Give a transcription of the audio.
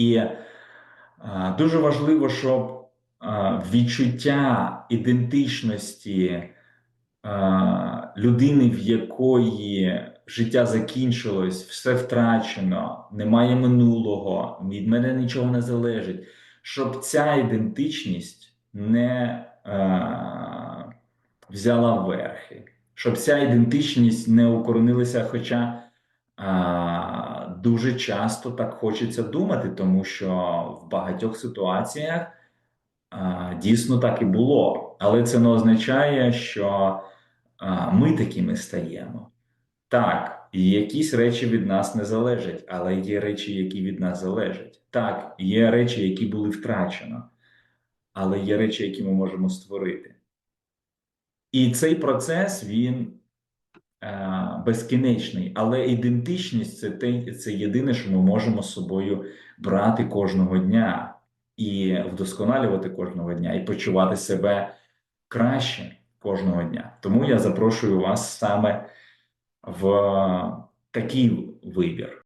І е, дуже важливо, щоб е, відчуття ідентичності е, людини, в якої життя закінчилось, все втрачено, немає минулого, від мене нічого не залежить, щоб ця ідентичність не взяла верхи, щоб ця ідентичність не укоренилася, хоча. Дуже часто так хочеться думати, тому що в багатьох ситуаціях а, дійсно так і було. Але це не означає, що а, ми такими стаємо. Так, якісь речі від нас не залежать, але є речі, які від нас залежать. Так, є речі, які були втрачено, але є речі, які ми можемо створити. І цей процес він е, безкінечний, але ідентичність це те, це єдине, що ми можемо з собою брати кожного дня і вдосконалювати кожного дня, і почувати себе краще кожного дня. Тому я запрошую вас саме в такий вибір.